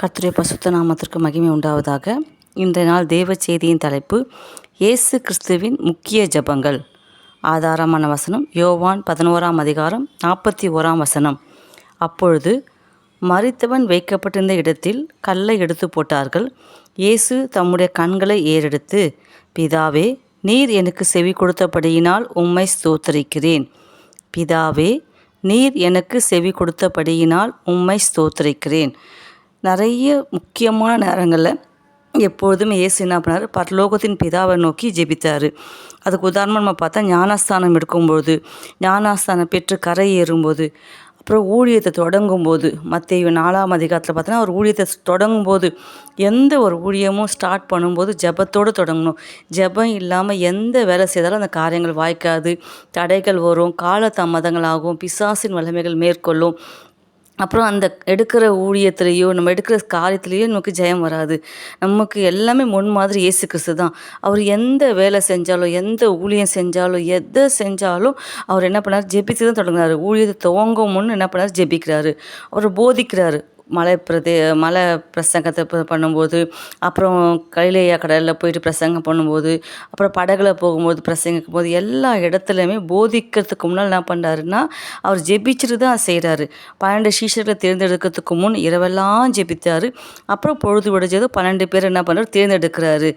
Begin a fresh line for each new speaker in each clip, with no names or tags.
கர்த்தருடைய பசுத்த நாமத்திற்கு மகிமை உண்டாவதாக. இன்றைய நாள் தேவ செய்தியின் தலைப்பு இயேசு கிறிஸ்துவின் முக்கிய ஜெபங்கள். ஆதாரமான வசனம் யோவான் பதினோராம் அதிகாரம் நாற்பத்தி ஓராம் வசனம். அப்பொழுது மறித்தவன் வைக்கப்பட்டிருந்த இடத்தில் கல்லை எடுத்து போட்டார்கள். இயேசு தம்முடைய கண்களை ஏறெடுத்து பிதாவே நீர் எனக்கு செவி கொடுத்தபடியினால் உம்மை ஸ்தோத்தரிக்கிறேன். பிதாவே நீர் எனக்கு செவி கொடுத்தபடியினால் உம்மை ஸ்தோத்தரிக்கிறேன். நிறைய முக்கியமான நேரங்களில் எப்பொழுதும் இயேசு என்ன பண்ணார்? பரலோகத்தின் பிதாவை நோக்கி ஜெபித்தார் அதுக்கு உதாரணமாக நம்ம பார்த்தா ஞானஸ்தானம் எடுக்கும்போது ஞானஸ்தானம் பெற்று கரை ஏறும்போது அப்புறம் ஊழியத்தை தொடங்கும்போது மத்திய நாலாம் அதிகாரத்தில் பார்த்தோன்னா அவர் ஊழியத்தை தொடங்கும்போது எந்த ஒரு ஊழியமும் ஸ்டார்ட் பண்ணும்போது ஜெபத்தோடு தொடங்கணும். ஜெபம் இல்லாமல் எந்த வேலை செய்தாலும் அந்த காரியங்கள் வாய்க்காது. தடைகள் வரும் கால தாமதங்கள் ஆகும் பிசாசின் வலிமைகள் மேற்கொள்ளும். அப்புறம் அந்த எடுக்கிற ஊழியத்துலேயோ நம்ம எடுக்கிற காரியத்துலேயோ நமக்கு ஜெயம் வராது. நமக்கு எல்லாமே முன் மாதிரி இயேசு கிறிஸ்து தான். அவர் எந்த வேலை செஞ்சாலும் எந்த ஊழியம் செஞ்சாலும் எதை செஞ்சாலும் அவர் என்ன பண்ணார்? ஜெபித்து தான் தொடங்குறாரு ஊழியத்தை துவங்கும் முன்னு என்ன பண்ணார்? ஜெபிக்கிறாரு. அவர் போதிக்கிறாரு. மலை பிரதே மலை பிரசங்கத்தை பண்ணும்போது அப்புறம் கைலையா கடலில் போயிட்டு பிரசங்கம் பண்ணும்போது அப்புறம் படகுல போகும்போது பிரசங்கிக்கும் போது எல்லா இடத்துலையுமே போதிக்கிறதுக்கு முன்னால் என்ன பண்ணுறாருன்னா அவர் ஜெபிச்சுட்டு தான் செய்கிறாரு பன்னெண்டு சீஷர்களை தேர்ந்தெடுக்கிறதுக்கு முன் இரவெல்லாம் ஜெபித்தார். அப்புறம் பொழுது விடைஞ்சது பன்னெண்டு பேர் என்ன பண்ணுறாரு தேர்ந்தெடுக்கிறாரு.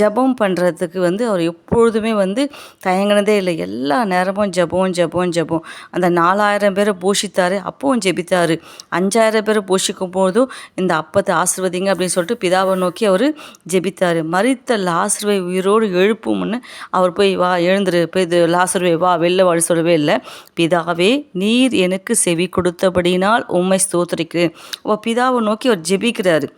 ஜெபம் பண்ணுறதுக்கு வந்து அவர் எப்பொழுதுமே வந்து தயங்கினதே இல்லை. எல்லா நேரமும் ஜெபம் ஜெபம் ஜெபம். அந்த நாலாயிரம் பேரை போஷித்தார் அப்பவும் ஜெபித்தார். அஞ்சாயிரம் பேரை போஷிக்க போதும் இந்த அப்பத்தை ஆசிர்வதிங்க அப்படின்னு சொல்லிட்டு பிதாவை நோக்கி அவர் ஜெபித்தார். மறித்த லாசர்வை உயிரோடு எழுப்பும்னு அவர் போய் வா எழுந்துரு. போய் இது லாசருவை வா வெளில வழி சொல்லவே இல்லை. பிதாவே நீர் எனக்கு செவி கொடுத்தபடினால் உண்மை ஸ்தோத்திரிக்கிறேன். அப்போ பிதாவை நோக்கி அவர் ஜெபிக்கிறாரு.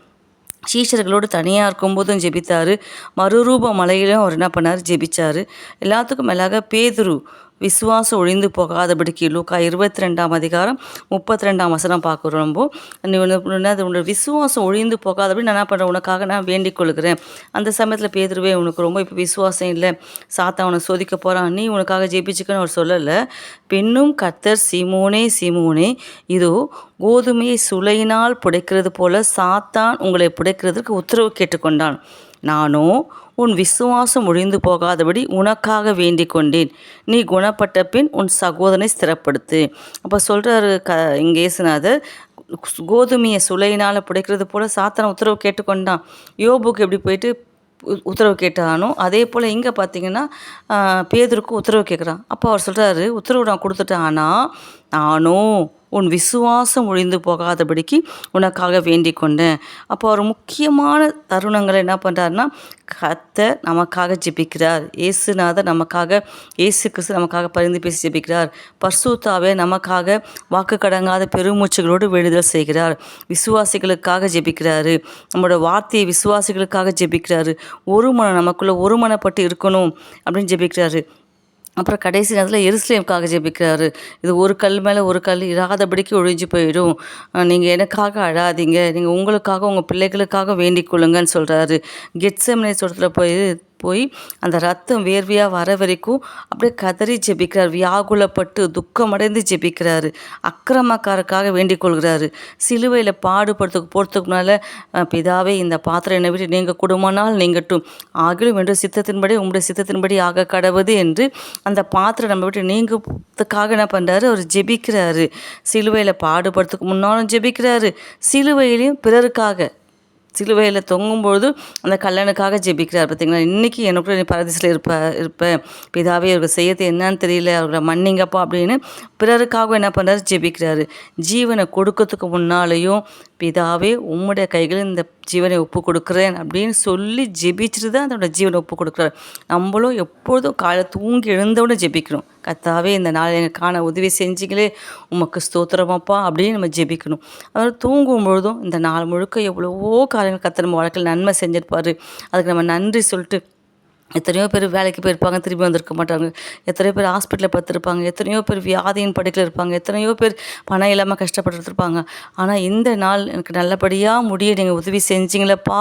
சீஷர்களோடு தனியாக இருக்கும்போதும் ஜெபித்தார். மறுரூப மலையிலும் அவர் என்ன பண்ணார்? ஜெபிச்சார். எல்லாத்துக்கும் மேலாக பேதுரு விசுவாசம் ஒழிந்து போகாதபடிக்கு லூக்கா இருபத்தி ரெண்டாம் அதிகாரம் முப்பத்தி ரெண்டாம் வசனம் ரொம்ப நீ ஒன்று என்னது உன்னோட விசுவாசம் ஒழிந்து போகாதபடி நான் என்ன பண்ணுறேன் உனக்காக நான் வேண்டிக் கொள்கிறேன். அந்த சமயத்தில் பேதுருவே உனக்கு ரொம்ப இப்போ விசுவாசம் இல்லை. சாத்தா உனக்கு சோதிக்க போகிறான் நீ உனக்காக ஜெயிப்பிச்சுக்கன்னு அவர் சொல்லலை. பின்னும் கர்த்தர் சீமோனே சீமோனே இதோ கோதுமையை சுளையினால் புடைக்கிறது போல சாத்தான் உங்களை புடைக்கிறதுக்கு உத்தரவு கேட்டுக்கொண்டான். நானோ உன் விசுவாசம் ஒழிந்து போகாதபடி உனக்காக வேண்டிக் கொண்டேன். நீ குணப்பட்ட பின் உன் சகோதரனை ஸ்திரப்படுத்து. அப்போ சொல்கிறாரு க இங்கே இயேசுநாதர் கோதுமையை சுலையினால் பிடிக்கிறது போல சாத்தான உத்தரவு கேட்டுக்கொண்டான் யோபுக்கு எப்படி போயிட்டு உ- உத்தரவு கேட்டானோ அதே போல் இங்கே பார்த்தீங்கன்னா பேதருக்கு உத்தரவு கேட்குறான் அப்போ அவர் சொல்கிறாரு உத்தரவு நான் கொடுத்துட்டேன். ஆனால் நானும் உன் விசுவாசம் ஒழிந்து போகாதபடிக்கு உனக்காக வேண்டிக் கொண்டேன். அப்போ அவர் முக்கியமான தருணங்களை என்ன பண்ணுறாருன்னா கத்தை நமக்காக ஜெபிக்கிறார். இயேசுநாதர் நமக்காக இயேசு கிறிஸ்து நமக்காக பரிந்து பேசி ஜெபிக்கிறார். பர்சூத்தாவே நமக்காக வாக்கு கடங்காத பெருமூச்சுகளோடு வேண்டுதல் செய்கிறார். விசுவாசிகளுக்காக ஜெபிக்கிறாரு. நம்மளோட வார்த்தையை விசுவாசிகளுக்காக ஜெபிக்கிறாரு. ஒரு மனம் நமக்குள்ளே ஒரு மனப்பட்டு இருக்கணும் அப்படின்னு ஜெபிக்கிறாரு. அப்புறம் கடைசி நேரத்தில் எருசலேமுக்காக ஜெபிக்கிறாரு. இது ஒரு கல் மேலே ஒரு கல் இராதபடிக்கு ஒழிஞ்சு போயிடும். நீங்கள் எனக்காக அழாதீங்க. நீங்கள் உங்களுக்காக உங்கள் பிள்ளைகளுக்காக வேண்டிக் கொள்ளுங்கன்னு சொல்கிறாரு கெட்சமனை சொல்கிற போய் போய் அந்த ரத்தம் வேர்வையாக வர வரைக்கும் அப்படியே கதறி ஜெபிக்கிறார். வியாகுலப்பட்டு துக்கமடைந்து ஜெபிக்கிறாரு. அக்கிரமக்காரருக்காக வேண்டிக் கொள்கிறாரு. சிலுவையில் பாடுபடுறதுக்கு போகிறதுக்கு முன்னால் பிதாவே இந்த பாத்திரம் என்னை விட்டு நீங்கள் குடும்பனால் நீங்கட்டும். ஆகிலும் என்று சித்தத்தின்படி உங்களுடைய சித்தத்தின்படி ஆக கடவுது என்று அந்த பாத்திரம் நம்ம விட்டு நீங்கிறதுக்காக என்ன பண்ணுறாரு அவர் ஜெபிக்கிறாரு. சிலுவையில் பாடுபடுறதுக்கு முன்னாலும் ஜெபிக்கிறாரு. சிலுவையிலையும் பிறருக்காக சிலுவையில் தொங்கும்பொழுது அந்த கல்லனுக்காக ஜெபிக்கிறார் பார்த்தீங்களா? இன்றைக்கி எனக்குள்ள நீ பரதேசில் இருப்ப இருப்பேன் பிதாவே அவர்கள் செய்யறது என்னன்னு தெரியல அவர்களை மன்னிங்கப்பா அப்படின்னு பிறருக்காகவும் என்ன பண்ணுறாரு ஜெபிக்கிறாரு. ஜீவனை கொடுக்கறதுக்கு முன்னாலேயும் பிதாவே உம்முடைய கைகளில் இந்த ஜீவனை ஒப்பு கொடுக்குறேன் அப்படின்னு சொல்லி ஜெபிச்சுட்டு தான் அதோட ஜீவனை ஒப்பு கொடுக்குறாரு நம்மளும் எப்பொழுதும் காலை தூங்கி எழுந்தவுடனே ஜெபிக்கணும். கத்தாவே இந்த நாள் எனக்கு காண உதவி செஞ்சிங்களே உமக்கு ஸ்தோத்திரமாப்பா அப்படின்னு நம்ம ஜெபிக்கணும். அதனால் தூங்கும் பொழுதும் இந்த நாள் முழுக்க எவ்வளவோ காரியங்கள் கத்த நம்ம வாழ்க்கையில் நன்மை செஞ்சிருப்பார். அதுக்கு நம்ம நன்றி சொல்லிட்டு எத்தனையோ பேர் வேலைக்கு போயிருப்பாங்க திரும்பி வந்திருக்க மாட்டாங்க. எத்தனையோ பேர் ஹாஸ்பிட்டலில் படுத்திருப்பாங்க எத்தனையோ பேர் வியாதியின் படுக்கையில் இருப்பாங்க எத்தனையோ பேர் பணம் இல்லாமல் கஷ்டப்பட்டுருப்பாங்க. ஆனால் இந்த நாள் எனக்கு நல்லபடியாக முடிய நீங்கள் உதவி செஞ்சீங்களப்பா.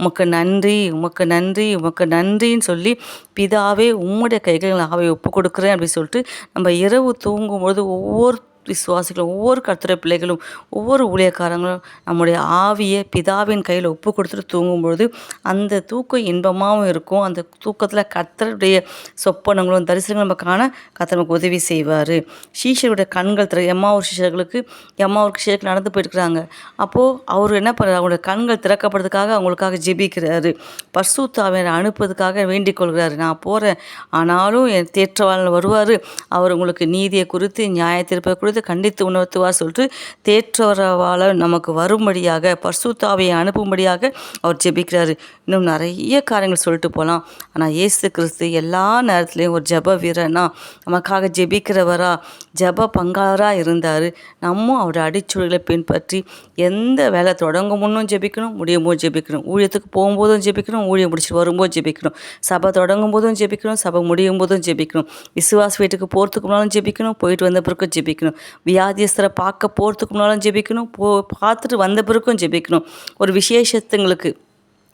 உமக்கு நன்றி உமக்கு நன்றி உமக்கு நன்றின்னு சொல்லி பிதாவே உம்முடைய கைகள் ஆவை ஒப்பு கொடுக்குறேன் அப்படின்னு சொல்லிட்டு நம்ம இரவு தூங்கும்போது ஒவ்வொரு விசுவாசிகளும் ஒவ்வொரு கர்த்தரை பிள்ளைகளும் ஒவ்வொரு ஊழியக்காரங்களும் நம்முடைய ஆவியை பிதாவின் கையில் ஒப்பு கொடுத்துட்டு தூங்கும்பொழுது அந்த தூக்கம் இன்பமாகவும் இருக்கும். அந்த தூக்கத்தில் கர்த்தருடைய சொப்பனங்களும் தரிசனங்களும் நம்ம காண கர்த்தர் நமக்கு உதவி செய்வார். சீஷருடைய கண்கள் திற எம்மா ஒரு சீஷர்களுக்கு எம்மா ஒரு சீஷருக்கு நடந்து போயிருக்கிறாங்க. அப்போது அவர் என்ன பண்ணுறாரு அவங்களுடைய கண்கள் திறக்கப்படுறதுக்காக அவங்களுக்காக ஜெபிக்கிறாரு. பர்சூத்தாவினை அனுப்புறதுக்காக வேண்டிக் கொள்கிறாரு. நான் போகிறேன் ஆனாலும் என் தேற்றவாளன் வருவார். அவர் உங்களுக்கு நீதியை குறித்து நியாயத்திருப்பை தீர்ப்பை இருந்து கண்டித்து உணர்த்துவார் சொல்லிட்டு தேற்றவரவால் நமக்கு வரும்படியாக பர்சுத்தாவியை அனுப்பும்படியாக அவர் ஜெபிக்கிறாரு. இன்னும் நிறைய காரியங்கள் சொல்லிட்டு போகலாம் ஆனால் இயேசு கிறிஸ்து எல்லா நேரத்துலையும் ஒரு ஜெப வீரனா நமக்காக ஜெபிக்கிறவரா ஜெப பங்காளராக இருந்தார். நம்மும் அவருடைய அடிச்சுவடுகளை பின்பற்றி எந்த வேலை தொடங்கும் முன்னும் ஜெபிக்கணும் முடியும் போது ஜெபிக்கணும். ஊழியத்துக்கு போகும்போதும் ஜெபிக்கணும் ஊழியம் முடிச்சுட்டு வரும்போது ஜெபிக்கணும். சபை தொடங்கும் போதும் ஜெபிக்கணும் சபை முடியும் போதும் ஜெபிக்கணும். விசுவாச வீட்டுக்கு போகிறதுக்கு முன்னாலும் ஜெபிக்கணும் போயிட்டு வந்த பிறகு ஜெபிக்கணும். வியாதியஸ்தரை பார்க்க போகிறதுக்கு முன்னாலும் ஜெபிக்கணும் போ பார்த்துட்டு வந்த பிறக்கும் ஜெபிக்கணும். ஒரு விசேஷத்துங்களுக்கு.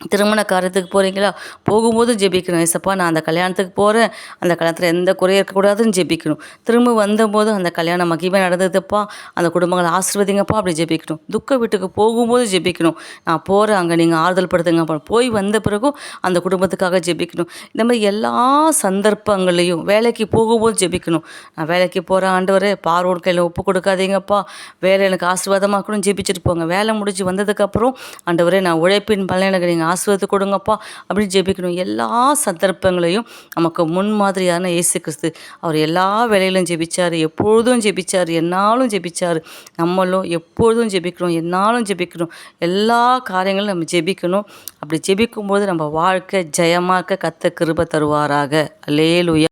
திருமண காரியத்துக்கு போகிறீங்களா போகும்போது ஜெபிக்கணும் ஏசப்பா நான் அந்த கல்யாணத்துக்கு போகிறேன் அந்த கல்யாணத்தில் எந்த குறையும் இருக்கக்கூடாதுன்னு ஜெபிக்கணும். திரும்ப வந்தபோது அந்த கல்யாணம் மகிமை நடந்ததுப்பா. அந்த குடும்பங்களை ஆசிர்வதிங்கப்பா அப்படி ஜெபிக்கணும். துக்க வீட்டுக்கு போகும்போது ஜெபிக்கணும். நான் போகிறேன் அங்கே நீங்கள் ஆறுதல் படுத்துங்க போய் வந்த பிறகும் அந்த குடும்பத்துக்காக ஜெபிக்கணும். இந்த மாதிரி எல்லா சந்தர்ப்பங்களையும் வேலைக்கு போகும்போது ஜெபிக்கணும். நான் வேலைக்கு போகிற ஆண்டவரே பார்வோட கையில் ஒப்பு கொடுக்காதீங்கப்பா. வேலை எனக்கு ஆசீர்வாதமாக்கணும் ஜெபிச்சுட்டு போங்க. வேலை முடிஞ்சு வந்ததுக்கப்புறம் ஆண்டவரே நான் உழைப்பின் பலன் எனக்கு நீங்கள் ஆசீர்வாதத்தை கொடுங்கப்பா அப்படின்னு ஜெபிக்கணும். எல்லா சந்தர்ப்பங்களையும் நமக்கு முன்மாதிரியான இயேசு கிறிஸ்து அவர் எல்லா வேலையிலும் ஜெபிச்சார் எப்பொழுதும் ஜெபிச்சார் என்னாலும் ஜெபிச்சார். நம்மளும் எப்பொழுதும் ஜெபிக்கணும் என்னாலும் ஜெபிக்கணும் எல்லா காரியங்களும் நம்ம ஜெபிக்கணும். அப்படி ஜெபிக்கும்போது நம்ம வாழ்க்கை ஜெயமாக இருக்க கத்த கிருப தருவாராக. அல்லேலுயா.